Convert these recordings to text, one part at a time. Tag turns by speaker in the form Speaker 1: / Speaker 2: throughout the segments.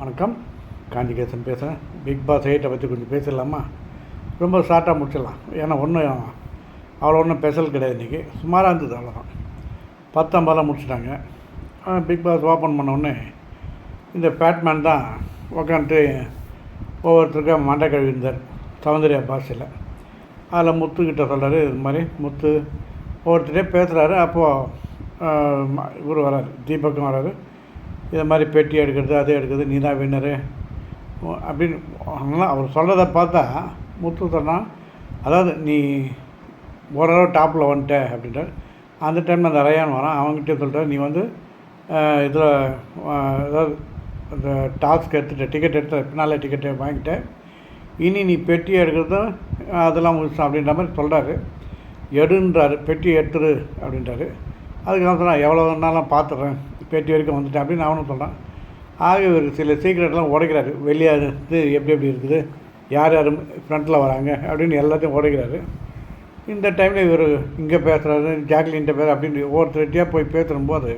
Speaker 1: வணக்கம். காஞ்சிகேசன் பேசுகிறேன் big pass எயிட்டை பற்றி கொஞ்சம் பேசிடலாமா? ரொம்ப ஷார்ட்டாக முடிச்சிடலாம். ஏன்னா ஒன்றும் அவ்வளோ ஒன்றும் ஸ்பெஷல் கிடையாது இன்றைக்கி சுமாராக இருந்தது அவ்வளோதான் பத்தம்பதெல்லாம் முடிச்சிட்டாங்க. பிக் பாஸ் ஓப்பன் பண்ணோடனே இந்த பேட்மேன் தான் உக்காந்துட்டு ஒவ்வொருத்தருக்கும் மண்டை கழுவிந்தார் சௌந்தர்யா பாஷையில். அதில் முத்துக்கிட்ட சொல்கிறாரு இது மாதிரி முத்து ஒவ்வொருத்தரே பேசுகிறாரு அப்போது இவர் வராரு தீபக்கும் வராரு. இதை மாதிரி பெட்டி எடுக்கிறது அதை எடுக்கிறது நீ தான் வின்னரு அப்படின்னு அதனால் அவர் சொல்கிறத பார்த்தா முத்து சொன்னால் அதாவது நீ ஓரளவு டாப்பில் வந்துட்ட அப்படின்றார். அந்த டைமில் அந்த ரயான் வரான் அவங்ககிட்ட சொல்லிட்டு நீ வந்து இதில் அதாவது அந்த டாஸ்க் எடுத்துகிட்ட டிக்கெட் எடுத்த பின்னால் டிக்கெட்டை வாங்கிட்டேன் இனி நீ பெட்டி எடுக்கிறதும் அதெல்லாம் முடிச்சோம் அப்படின்ற மாதிரி சொல்கிறாரு எடுன்றாரு பெட்டி எடுத்துரு அப்படின்றாரு. அதுக்கு நான் சொன்னால் எவ்வளோ நாளும் பார்த்துட்றேன் பேட்டி வரைக்கும் வந்துட்டேன் அப்படின்னு அவனும் சொல்கிறான் ஆக இவர் சில சீக்கிரட்லாம் உடைக்கிறாரு. வெளியே இருந்து எப்படி எப்படி இருக்குது யார் யார் ஃப்ரண்ட்டில் வராங்க அப்படின்னு எல்லாத்தையும் உடைக்கிறாரு. இந்த டைமில் இவர் இங்கே பேசுகிறாரு ஜாக்லின்ட்ட பேர் அப்படின்னு ஒவ்வொருத்தருட்டியாக போய் பேசும்போது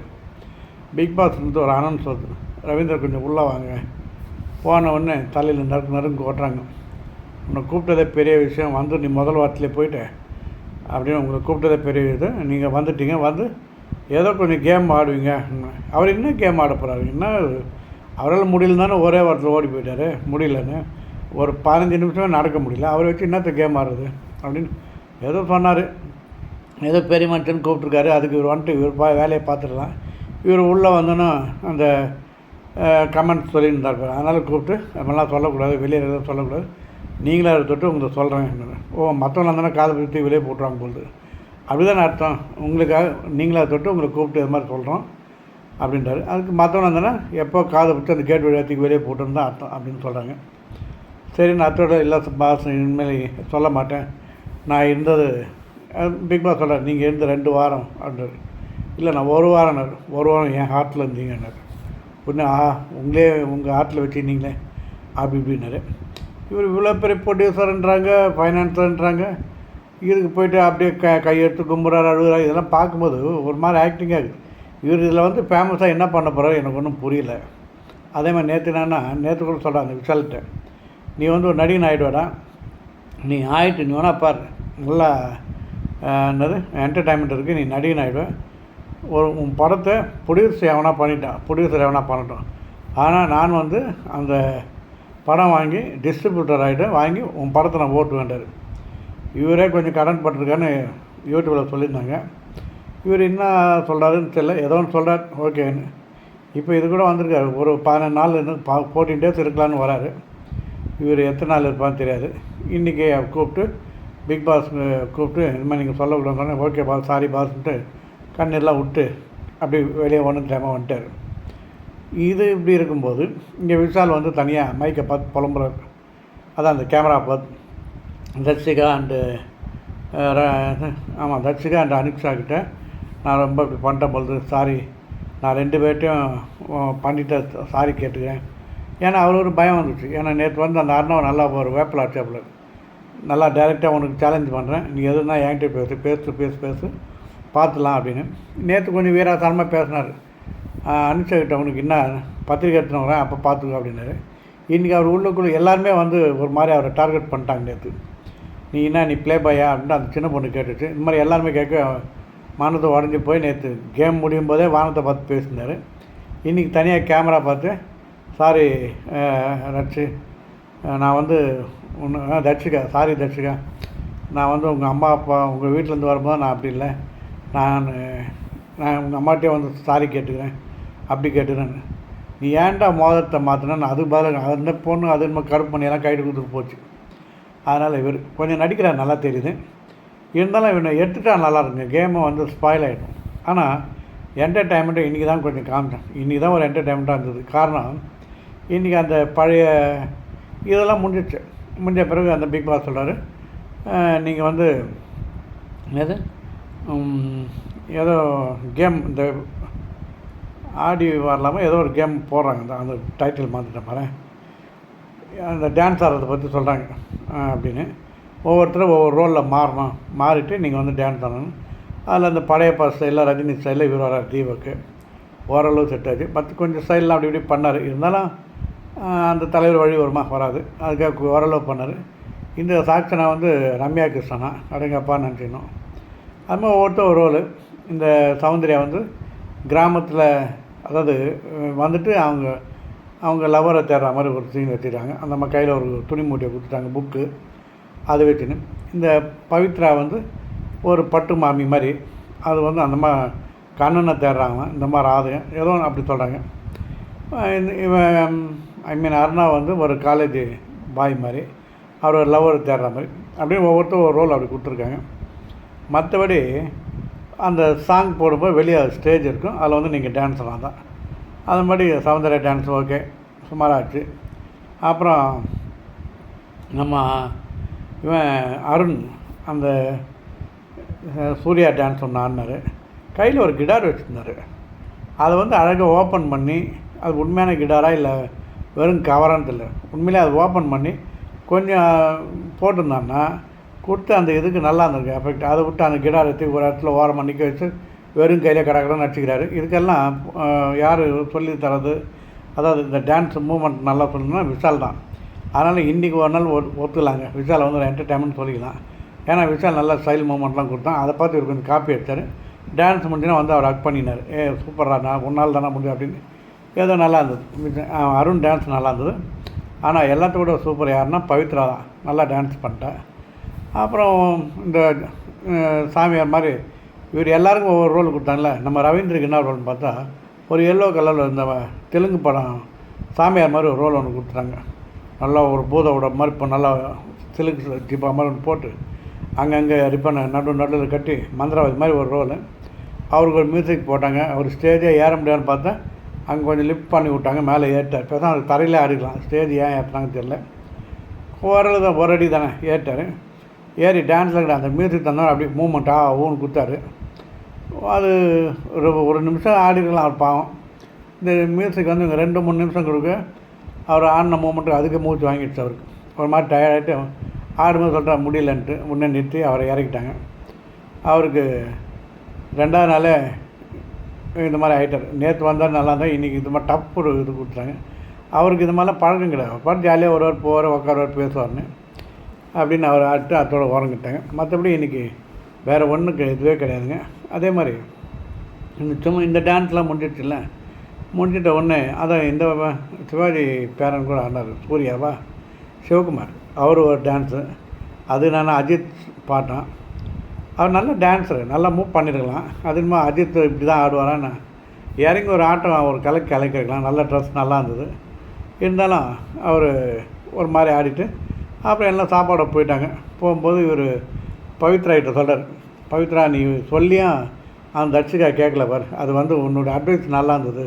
Speaker 1: பிக் பாஸ் வந்து ஒரு அனௌன்ஸ் வருது ரவீந்திர கொஞ்சம் உள்ளே வாங்க. போன உடனே தலையில் நறுக்கு நறுங்க ஓட்டுறாங்க. உன்னை கூப்பிட்டதே பெரிய விஷயம் வந்து நீ முதல் வாரத்திலே போயிட்ட. அப்படின்னு உங்களை கூப்பிட்டதே பெரிய இது நீங்கள் வந்துட்டீங்க வந்து ஏதோ கொஞ்சம் கேம் ஆடுவீங்க. அவர் என்ன கேம் ஆட போகிறாரு என்ன? அவரால் முடியலனானே ஒரே வாரத்தில் ஓடி போயிட்டார். முடியலன்னு. ஒரு பதினஞ்சு நிமிஷமே நடக்க முடியல. அவரை வச்சு என்னத்த கேம் ஆடுறது? அப்படின்னு ஏதோ சொன்னார். ஏதோ பெரிய மனுஷன் கூப்பிட்ருக்காரு அதுக்கு இவர் வந்துட்டு இவர் பா வேலையை பார்த்துடலாம். இவர் உள்ளே வந்தோன்னா அந்த கமெண்ட் சொல்லியிருந்தார் அதனால் கூப்பிட்டு நம்மளாம் சொல்லக்கூடாது. வெளியே எதுவும் சொல்லக்கூடாது. நீங்களே அதை தொட்டு உங்களை சொல்கிறேன் ஓ மற்றவங்க வந்தோன்னா காதை பிடித்து வெளியே போட்டுருவாங்க போகுது அப்படி தானே அர்த்தம். உங்களுக்காக நீங்களாக தொட்டு உங்களை கூப்பிட்டு இது மாதிரி சொல்கிறோம் அப்படின்றாரு. அதுக்கு மற்றவங்க வந்தோன்னா எப்போ காதை பிடிச்சி அந்த கேட் வழியாத்துக்கு வெளியே போட்டுன்னு தான் அர்த்தம் அப்படின்னு சொல்கிறாங்க சரி நான் அத்தோட இல்லை பாஸ் இனிமேல் சொல்ல மாட்டேன். நான் இருந்தது பிக் பாஸ் சொல்கிறேன் நீங்கள் இருந்த ரெண்டு வாரம் அப்படின்றாரு. இல்லை நான் ஒரு வாரம் ஒரு வாரம் என் ஹார்ட்டில் இருந்தீங்கன்னாரு ஒன்று ஆ உங்களே உங்கள் ஹார்ட்டில் வச்சுருந்தீங்களே அப்படி இப்படின்னாரு. இவர் இவ்வளோ பெரிய ப்ரொடியூசர்ன்றாங்க ஃபைனான்ஸர்ன்றாங்க இதுக்கு போயிட்டு அப்படியே க கையெடுத்து கும்புறாரு அழுகுறாரு இதெல்லாம் பார்க்கும்போது ஒரு மாதிரி ஆக்டிங்காக இருக்குது இவர் இதில் வந்து ஃபேமஸாக என்ன பண்ண போகிறாரு எனக்கு ஒன்றும் புரியல. அதே மாதிரி நேற்று என்னன்னா நேற்று கூட சொல்கிறாங்க விசால்கிட்ட நீ வந்து ஒரு நடிகன் ஆகிடுவாடா நீ ஆகிட்டு நீ வேணா பாரு. நல்லா என்னது என்டர்டைன்மெண்ட் இருக்குது நீ நடிகன் ஆகிடுவேன் ஒரு உன் படத்தை ப்ரொடியூசர் எவனா பண்ணிட்டான் ப்ரொடியூசர் எவனா பண்ணட்டும். ஆனால் நான் வந்து அந்த படம் வாங்கி டிஸ்ட்ரிபியூட்டர் ஆகிட்டு வாங்கி உன் படத்தை நான் ஓட்டு வேண்டாரு இவரே கொஞ்சம் கடன் பட்டிருக்கான்னு யூடியூப்பில் சொல்லியிருந்தாங்க. இவர் என்ன சொல்கிறாருன்னு தெரியல. ஏதோ ஒன்று சொல்கிறார் ஓகேன்னு இப்போ இது கூட வந்திருக்காரு. ஒரு பதினஞ்சு நாள் இருந்து பா ஃபோர்டீன் டேஸ் இருக்கலான்னு வராரு. இவர் எத்தனை நாள் இருப்பான்னு தெரியாது. இன்றைக்கி கூப்பிட்டு பிக் பாஸ் கூப்பிட்டு இந்த மாதிரி நீங்கள் சொல்லக்கூடாதுன்னு ஓகே பாஸ் சாரி பாஸ்ன்ட்டு கண்ணெல்லாம் விட்டு அப்படி வெளியே ஒன்று டைமாக வந்துட்டார். இது இப்படி இருக்கும்போது இங்கே விஷால் வந்து தனியாக மைக்கை பார்த்து புலம்புறாரு. அதான் அந்த கேமரா பார்த்து தர்ஷிகா அண்டு ஆமாம் தர்ஷிகா அண்ட் அனுக்ஷா கிட்ட நான் ரொம்ப இப்படி பண்ணிட்டேன் பொழுது சாரி நான் ரெண்டு பேர்ட்டையும் பண்ணிட்டேன் சாரி கேட்டுக்கிறேன். ஏன்னா அவர் ஒரு பயம் வந்துச்சு. ஏன்னா நேற்று வந்து அந்த அண்ணாவை நல்லா ஒரு வேப்பில் ஆச்சாப்பில் நல்லா டைரெக்டாக உனக்கு சேலஞ்ச் பண்ணுறேன் நீ எதுனா என்கிட்ட பேசு பேசு பேசு பேசு பார்த்துலாம் அப்படின்னு. நேற்று கொஞ்சம் வீராசாரமாக பேசினார். அனுப்பிச்சுக்கிட்ட அவனுக்கு என்ன பத்திரிக்கை எடுத்துன்னு வரேன் அப்போ பார்த்துக்கோ அப்படின்னாரு. இன்றைக்கி அவர் உள்ளுக்குள்ளே எல்லாருமே வந்து ஒரு மாதிரி அவரை டார்கெட் பண்ணிட்டாங்க நேற்று நீ என்ன நீ ப்ளே பாயா அப்படின்னு அந்த சின்ன பொண்ணு கேட்டுச்சு இந்த மாதிரி எல்லாருமே கேட்க மனத்தை உடஞ்சி போய் நேற்று கேம் முடியும் போதே வானத்தை பார்த்து பேசினார். இன்றைக்கி தனியாக கேமரா பார்த்து சாரி ரட்சி நான் வந்து ஒன்று தட்சிகா சாரி தட்சிகா நான் வந்து உங்கள் அம்மா அப்பா உங்கள் வீட்டிலேருந்து வரும்போது நான் அப்படி இல்லை. நான் நான் உங்கள் அம்மாட்டே வந்து சாரி கேட்டுக்கிறேன். அப்படி கேட்டுக்கிறேன். நீ ஏன்டா மோதிரத்தை மாற்றினா அதுக்கு பதிலாக அந்த பொண்ணு அது நம்ம கருப்பு பண்ணியெல்லாம் கைட்டு கொடுத்துட்டு போச்சு. அதனால் இவர் கொஞ்சம் நடிக்கிறார் நல்லா தெரியுது. இருந்தாலும் இவனை எடுத்துட்டா நல்லா இருக்குங்க கேமை வந்து ஸ்பாயில் ஆகிடும் ஆனால் என்டர்டைன்மெண்ட்டு இன்றைக்கி தான் கொஞ்சம் காமிச்சேன். இன்றைக்கி தான் ஒரு என்டர்டைன்மெண்ட்டாக இருந்தது. காரணம் இன்றைக்கி அந்த பழைய இதெல்லாம் முடிஞ்சிச்சு முடிஞ்ச பிறகு அந்த பிக் பாஸ் சொல்கிறார் நீங்கள் வந்து எது ஏதோ கேம் இந்த ஆடி வரலாமல் ஏதோ ஒரு கேம் போடுறாங்க. அந்த அந்த டைட்டில் மாற்றிட்டேன் பாரு அந்த டான்ஸ் ஆடுறதை பற்றி சொல்கிறாங்க அப்படின்னு. ஒவ்வொருத்தரும் ஒவ்வொரு ரோலில் மாறணும். மாறிட்டு நீங்கள் வந்து டான்ஸ் ஆடணும். அதில் அந்த பழைய பா ஸ்டைலில் ரஜினி ஸ்டைலில் இவர் வரார் தீபக்கு ஓரளவு செட் ஆச்சு. பத்து கொஞ்சம் ஸ்டைல்லாம் அப்படி இப்படி பண்ணார். இருந்தாலும் அந்த தலைவர் வழி வருமா வராது. அதுக்காக ஓரளவு பண்ணார். இந்த சாட்சனா வந்து ரம்யா கிருஷ்ணனா அடங்கப்பா நினச்சிக்கணும் அது மாதிரி ஒவ்வொருத்தர் ஒரு ரோல் இந்த சௌந்தர்யா வந்து கிராமத்தில் அதாவது வந்துட்டு அவங்க அவங்க லவரை தேடுற மாதிரி ஒரு சீன் வச்சுருக்காங்க அந்த மாதிரி கையில் ஒரு துணி மூட்டையை கொடுத்துட்டாங்க புக்கு அது வச்சுன்னு இந்த பவித்ரா வந்து ஒரு பட்டு மாமி மாதிரி அது வந்து அந்த மாதிரி கண்ணனை தேடுறாங்க. இந்த மாதிரி ஆதயம் ஏதோ அப்படி சொல்கிறாங்க இவன் ஐ மீன் அருணா வந்து ஒரு காலேஜ் பாய் மாதிரி அவர் ஒரு லவர் தேடுற மாதிரி. அப்படியே ஒவ்வொருத்தரும் ஒரு ரோல் அப்படி கொடுத்துருக்காங்க. மற்றபடி அந்த சாங் போடும்போது வெளியே ஸ்டேஜ் இருக்கும். அதில் வந்து நீங்கள் டான்ஸ் தான் அதன்படி மாதிரி சௌந்தர்யா டான்ஸ் ஓகே சுமாராச்சு. அப்புறம் நம்ம இவன் அருண் அந்த சூர்யா டான்ஸ் ஒன்று ஆடினார். கையில் ஒரு கிடார் வச்சுருந்தாரு. அதை வந்து அழகாக ஓப்பன் பண்ணி அது உண்மையான கிடாரா இல்லை வெறும் கவரான்னு தெரியல. உண்மையிலே அதை ஓப்பன் பண்ணி கொஞ்சம் போட்டிருந்தான்னா கொடுத்து அந்த இதுக்கு நல்லா இருந்திருக்கு. எஃபெக்ட் அதை விட்டு அந்த கிடார் எடுத்து ஒரு இடத்துல ஓரமாக நிற்க வச்சு வெறும் கையில் கடற்கடன் நடிச்சுக்கிறாரு. இதுக்கெல்லாம் யார் சொல்லி தரது? அதாவது இந்த டான்ஸ் மூமெண்ட் நல்லா சொல்லணும்னா விஷால் தான். அதனால் இன்றைக்கி ஒரு நாள் ஒ- ஒத்துக்கலாங்க. விஷால் வந்து ஒரு என்டர்டைன்மெண்ட் சொல்லிக்கலாம். ஏன்னா விஷால் நல்லா ஸ்டைல் மூமெண்ட்லாம் கொடுத்தான். அதை பார்த்து இவர் கொஞ்சம் காப்பி எடுத்தார். டான்ஸ் முடிஞ்சுன்னா வந்து அவர் அக் பண்ணினார். ஏ சூப்பராக நான் ஒரு நாள் தானே முடியும் அப்படின்னு. ஏதோ நல்லா இருந்தது. அருண் டான்ஸ் நல்லா இருந்தது. ஆனால் எல்லாத்தோட சூப்பர் யாருன்னா பவித்ரா தான். நல்லா டான்ஸ் பண்ணிட்டேன் அப்புறம் இந்த சாமியார் மாதிரி இவர் எல்லாருக்கும் ஒவ்வொரு ரோல் கொடுத்தாங்கல்ல. நம்ம ரவீந்திரக்கு என்ன ரோல்னு பார்த்தா ஒரு எல்லோ கலரில் இந்த தெலுங்கு படம் சாமியார் மாதிரி ஒரு ரோல் ஒன்று கொடுத்துட்டாங்க. நல்லா ஒரு பூதோட மாதிரி இப்போ நல்லா தெலுங்கு ஜிப்பா மாதிரி ஒன்று போட்டு அங்கங்கே ரிப்பனை நடு நடுவில் கட்டி மந்திரவாதி மாதிரி ஒரு ரோலு அவருக்கு ஒரு மியூசிக் போட்டாங்க. அவர் ஸ்டேஜே ஏற முடியாதுன்னு பார்த்தா அங்கே கொஞ்சம் லிஃப்ட் பண்ணி விட்டாங்க மேலே ஏற்றார் பேசாம அவர் தரையிலே ஆடிக்கலாம். ஸ்டேஜ் ஏன் ஏற்றுனாங்கன்னு தெரியல. ஓரளவு தான் ஒரு அடி தானே ஏற்றார் ஏறி டான்ஸில் அந்த மியூசிக் தந்தார் அப்படியே மூமெண்ட்டாக ஊன்னு கொடுத்தாரு. அது ஒரு ஒரு நிமிஷம் ஆடிருக்கலாம் அவர் பாவம். இந்த மியூசிக் வந்து இங்கே ரெண்டு மூணு நிமிஷம் கொடுக்க அவர் ஆடின மூமெண்ட்டு அதுக்கு மூச்சு வாங்கிடுச்சு அவருக்கு. ஒரு மாதிரி டயர்டாகிட்டு ஆடும்போது சொல்கிறா முடியலன்ட்டு முன்னே நிறுத்தி அவரை இறக்கிட்டாங்க. அவருக்கு ரெண்டாவது நாளே இந்த மாதிரி ஆகிட்டார் நேற்று வந்தால் நல்லா இருந்தால் இன்றைக்கி இது மாதிரி டப் ஒரு இது கொடுத்துட்டாங்க. அவருக்கு இது மாதிரிலாம் பழக்கம் கிடையாது. பாட்டு ஜாலியாக ஒருவர் போவார் உட்காருவார் பேசுவார்னு அப்படின்னு அவர் ஆட்டு அத்தோட உறங்கிட்டாங்க. மற்றபடி இன்றைக்கி வேறு ஒன்றுக்கு இதுவே கிடையாதுங்க. அதே மாதிரி இந்த சும்மா இந்த டான்ஸ்லாம் முடிஞ்சிடுச்சுல்ல. முடிஞ்சிட்ட உடனே அதான் இந்த சிவாஜி பேரன் கூட ஆடினார் சூர்யாவா சிவகுமார். அவர் ஒரு டான்ஸு அது நான் அஜித் பாட்டான். அவர் நல்ல டான்ஸரு நல்லா மூவ் பண்ணியிருக்கலாம் அது அஜித் இப்படி தான் ஆடுவாரான்னு. இறங்கி ஒரு ஆட்டம் ஒரு கலக்கி கலக்கிருக்கலாம் நல்ல ட்ரெஸ் நல்லா இருந்தது. இருந்தாலும் அவர் ஒரு மாதிரி ஆடிட்டு அப்புறம் எல்லாம் சாப்பாட போயிட்டாங்க. போகும்போது இவர் பவித்ரா கிட்ட சொல்கிறார் பவித்ரா நீ சொல்லியும் அந்த தட்சிகா கேட்கல பார். அது வந்து உன்னோட அட்வைஸ் நல்லா இருந்தது.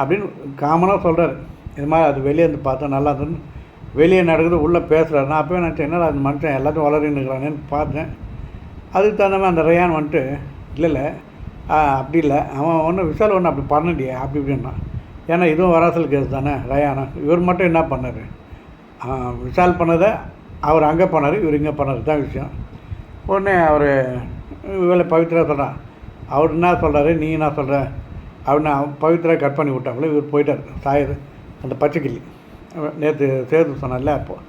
Speaker 1: அப்படின்னு காமனாக சொல்கிறார் இது மாதிரி அது வெளியே இருந்து பார்த்தா நல்லா இருந்ததுன்னு வெளியே நடக்குது உள்ளே பேசுகிறாரு நான் அப்போயே நினச்சேன் என்னடா அந்த மனுஷன் எல்லாத்தையும் வளரின்னு இருக்கிறானேன்னு பார்த்தேன். அதுக்கு தகுந்த மாதிரி அந்த ரயான் வந்துட்டு இல்லை இல்லை அப்படி இல்லை. அவன் ஒன்றும் விஷால் ஒன்று அப்படி பண்ணலையே அப்படி இப்படின்னா. ஏன்னா இதுவும் வராசல் கேஸ் தானே ரயானா. இவர் மட்டும் என்ன பண்ணார்? விஷால் பண்ணதை அவர் அங்கே பண்ணார் இவர் இங்கே பண்ணார். தான் விஷயம். உடனே அவர் இவளை பவித்ரா சொல்கிறான் அவர் என்ன சொல்கிறாரு நீ என்ன சொல்கிற அப்படின்னு பவித்ரா கட் பண்ணி விட்டாங்களே இவர் போயிட்டார். சாயர் அந்த பச்சைக்கிளி. நேற்று சேது சொன்னார்ல அப்போது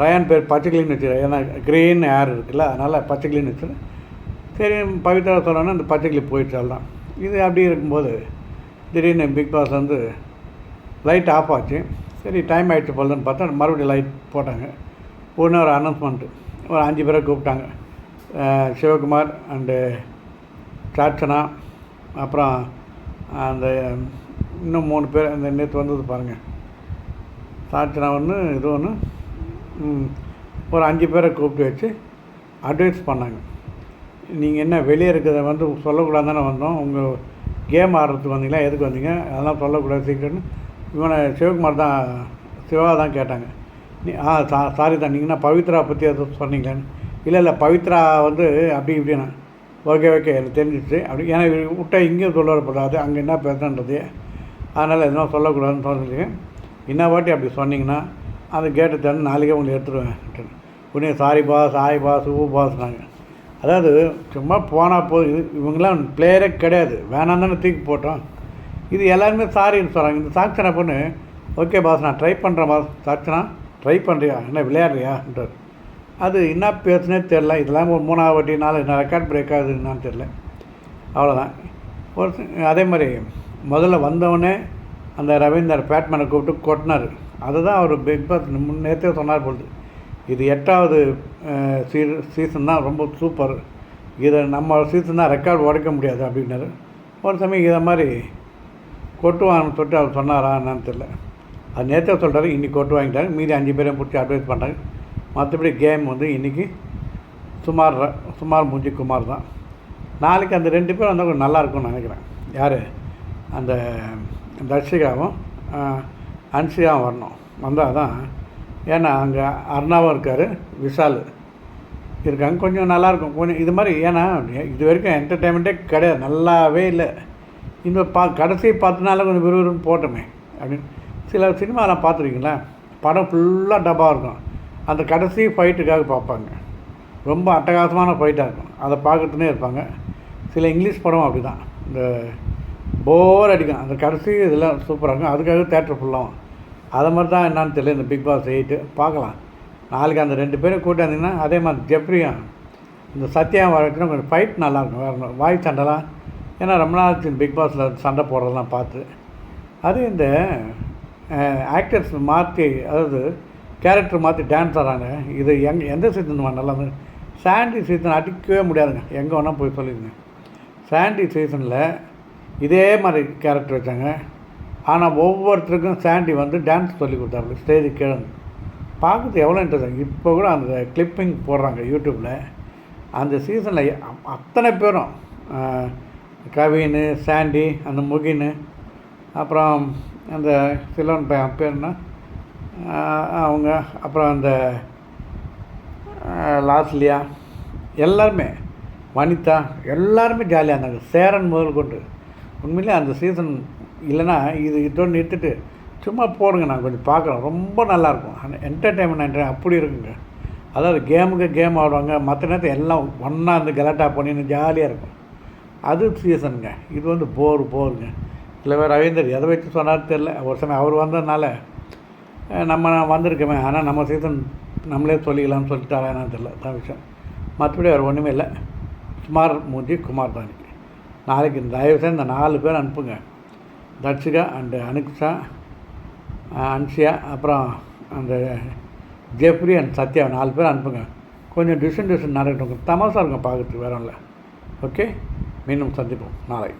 Speaker 1: ரயான் பேர் பச்சைக்கிளின்னு வச்சுருக்கேன் ஏன்னா க்ரீன் ஏர் இருக்குல்ல அதனால் பச்சைக்கிளின்னு வச்சு சரி பவித்ரா சொன்னோன்னா அந்த பச்சைக்கிளி போயிடுச்சு எல்லாம் இது அப்படி இருக்கும்போது திடீர்னு பிக் பாஸ் வந்து லைட் ஆஃப் ஆச்சு. சரி டைம் ஆகிடுச்சு போலன்னு பார்த்தா மறுபடியும் லைட் போட்டாங்க. ஒன்று ஒரு அனௌன்ஸ்மெண்ட்டு ஒரு அஞ்சு பேரை கூப்பிட்டாங்க. சிவகுமார் அண்டு சாட்சனா அப்புறம் அந்த இன்னும் மூணு பேர் அந்த நேற்று வந்தது பாருங்கள் சாட்சனா ஒன்று இது ஒன்று ஒரு அஞ்சு பேரை கூப்பிட்டு வச்சு அட்வைஸ் பண்ணாங்க. நீங்கள் என்ன வெளியே இருக்கிறத வந்து சொல்லக்கூடாது தானே வந்தோம். உங்கள் கேம் ஆடுறதுக்கு வந்தீங்களா? எதுக்கு வந்தீங்க? அதெல்லாம் சொல்லக்கூடாது சீக்கிரம்னு. இவனை சிவகுமார் தான் சிவா தான் கேட்டாங்க. நீ ஆ சா சாரி தான். நீங்கன்னா பவித்ரா பற்றி எதுவும் சொன்னீங்களான்னு. இல்லை இல்லை பவித்ரா வந்து அப்படி இப்படின்னா. ஓகே ஓகே எனக்கு தெரிஞ்சிச்சு அப்படி ஏன்னா இவர் விட்டா இங்கேயும் சொல்லப்படாது அங்கே என்ன பேசுன்றது அதனால் எதுவும் சொல்லக்கூடாதுன்னு சொல்லி என்ன வாட்டி அப்படி சொன்னீங்கன்னா அந்த கேட்டை திறந்து நாளைக்கே உங்களை எடுத்துருவேன். உடனே சாரி பாஸ் ஆய் பாஸ் ஊ பாஸ்னாங்க அதாவது சும்மா போனால் போது இவங்கெல்லாம் பிளேயரே கிடையாது. வேணாம் தானே தூக்கி போட்டோம். இது எல்லாருமே சாரின்னு சொல்கிறாங்க இந்த சாட்சனை பொண்ணு ஓகே பாஸ் நான் ட்ரை பண்ணுறேன் பாஸ். சாட்சினா ட்ரை பண்ணுறியா என்ன விளையாடுறியான்றார் அது என்ன பேசுனே தெரில இதெல்லாம் ஒரு மூணாவது வாட்டி நாலு ரெக்கார்ட் பிரேக் ஆகுது என்னான்னு தெரில அவ்வளோதான் ஒரு அதே மாதிரி முதல்ல வந்தவொடனே அந்த ரவீந்தர் பேட்மேனை கூப்பிட்டு கொட்டினார். அதுதான் அவர் பிக் பாஸ் நேற்றே சொன்னார் பொழுது இது எட்டாவது சீ சீசன் தான் ரொம்ப சூப்பர் இதை நம்ம சீசன் தான் ரெக்கார்டு உடைக்க முடியாது அப்படின்னாரு. ஒரு சமயம் இதை மாதிரி கொட்டுவான்னு சொல்லிட்டு அவர் சொன்னாரா என்னன்னு தெரில அது நேற்றே சொல்கிறாரு இன்றைக்கி கொட்டு வாங்கிட்டாங்க மீதி அஞ்சு பேரையும் பிடிச்சி அட்வைஸ் பண்ணுறாங்க மற்றபடி கேம் வந்து இன்றைக்கி சுமார் ர- சுமார் முஞ்சி குமார் தான். நாளைக்கு அந்த ரெண்டு பேரும் வந்தால் கொஞ்சம் நல்லா இருக்கும்னு நினைக்கிறேன். யார்? அந்த தர்ஷிகாவும் அன்சியாவும் வரணும். வந்தால் தான். ஏன்னா அங்கே அர்ணாவும் இருக்கார் விஷால் இருக்காங்க. கொஞ்சம் நல்லாயிருக்கும் கொஞ்சம் இது மாதிரி ஏன்னா இது வரைக்கும் என்டர்டெயின்மெண்ட்டே கிடையாது. நல்லாவே இல்லை. இந்த பா கடைசி பத்து நாளில் கொஞ்சம் விறுவிறுன்னு போட்டோமே. அப்படின்னு. சில சினிமாலாம் பார்த்துருக்கீங்களா? படம் ஃபுல்லாக டப்பாக இருக்கும். அந்த கடைசி ஃபைட்டுக்காக பார்ப்பாங்க. ரொம்ப அட்டகாசமான ஃபைட்டாக இருக்கும். அதை பார்க்கறதுனே இருப்பாங்க. சில இங்கிலீஷ் படம் அப்படி தான் இந்த போர் அடிக்கும். அந்த கடைசி இதெல்லாம் சூப்பராக இருக்கும். அதுக்காக தேட்டர் ஃபுல்லாகும் அதை மாதிரி தான் என்னன்னு தெரியல. இந்த பிக் பாஸ் எயிட்டு பார்க்கலாம். நாளைக்கு அந்த ரெண்டு பேரும் கூட்டாந்தீங்கன்னா அதே மாதிரி ஜெப்ரியா இந்த சத்யா வரச்சுன்னா கொஞ்சம் ஃபைட் நல்லாயிருக்கும் வேறு வாய் சண்டைலாம். ஏன்னா ரொம்ப நாள் பிக் பாஸில் சண்டை போடுறதெல்லாம் பார்த்து. அது இந்த ஆக்டர்ஸ் மாற்றி அதாவது கேரக்டர் மாற்றி டான்ஸ் ஆடுறாங்க. இது எங் எந்த சீசன் நல்லா சாண்டி சீசன் அடிக்கவே முடியாதுங்க. எங்கே வேணால் போய் சொல்லிடுங்க. சாண்டி சீசனில் இதே மாதிரி கேரக்டர் வச்சாங்க. ஆனால் ஒவ்வொருத்தருக்கும் சாண்டி வந்து டான்ஸ் சொல்லி கொடுத்தாரு ஸ்டேஜ் கீழே பார்க்குறது எவ்வளோ இன்ட்ரெஸ்ட் இப்போ கூட அந்த கிளிப்பிங் போடுறாங்க யூடியூப்பில் அந்த சீசனில் அத்தனை பேரும் கவின்னு சாண்டி அந்த முகின்னு அப்புறம் அந்த சிலோன் பையன் பேர்னா அவங்க அப்புறம் அந்த லாஸ்லியா எல்லாருமே வனிதா எல்லாருமே ஜாலியாக இருந்தாங்க. சேரன் முதல் கொண்டு. உண்மையிலே அந்த சீசன் இல்லைன்னா இது இதோடு நிறுத்துட்டு சும்மா போடுங்க நான் கொஞ்சம் பார்க்குறேன் ரொம்ப நல்லாயிருக்கும். என்டர்டெயின்மெண்ட் அப்படி இருக்குங்க. அதாவது கேமுக்கு கேம் ஆடுவாங்க. மற்ற நேரத்தில் எல்லாம் ஒன்றா இருந்து கலாட்டா பண்ணின்னு ஜாலியாக இருக்கும். அது சீசனுங்க இது வந்து போர் போருங்க இல்லை வேறு ரவீந்தர் எதை வச்சு சொன்னார் தெரில ஒரு சமயம் அவர் வந்ததுனால நம்ம வந்திருக்கோமே ஆனால் நம்ம சீசன் நம்மளே சொல்லிக்கலாம்னு சொல்லிட்டாரா என்னன்னு தெரில தான் விஷயம். மற்றபடி வேறு ஒன்றுமே இல்லை. குமார் மூஞ்சி குமார் தான் நாளைக்கு இந்த தயவு செய்து இந்த நாலு பேர் அனுப்புங்க. தட்சிகா அண்டு அனுக்ஷா அன்சியா அப்புறம் அந்த ஜெப்ரி அண்ட் சத்யா நாலு பேர் அனுப்புங்க. கொஞ்சம் டிசன் டிசன் நடக்கட்டும். தமாசாக இருக்கும் பார்க்குறதுக்கு வேற இல்லை. ஓகே மீண்டும் சந்திப்போம். நாளை.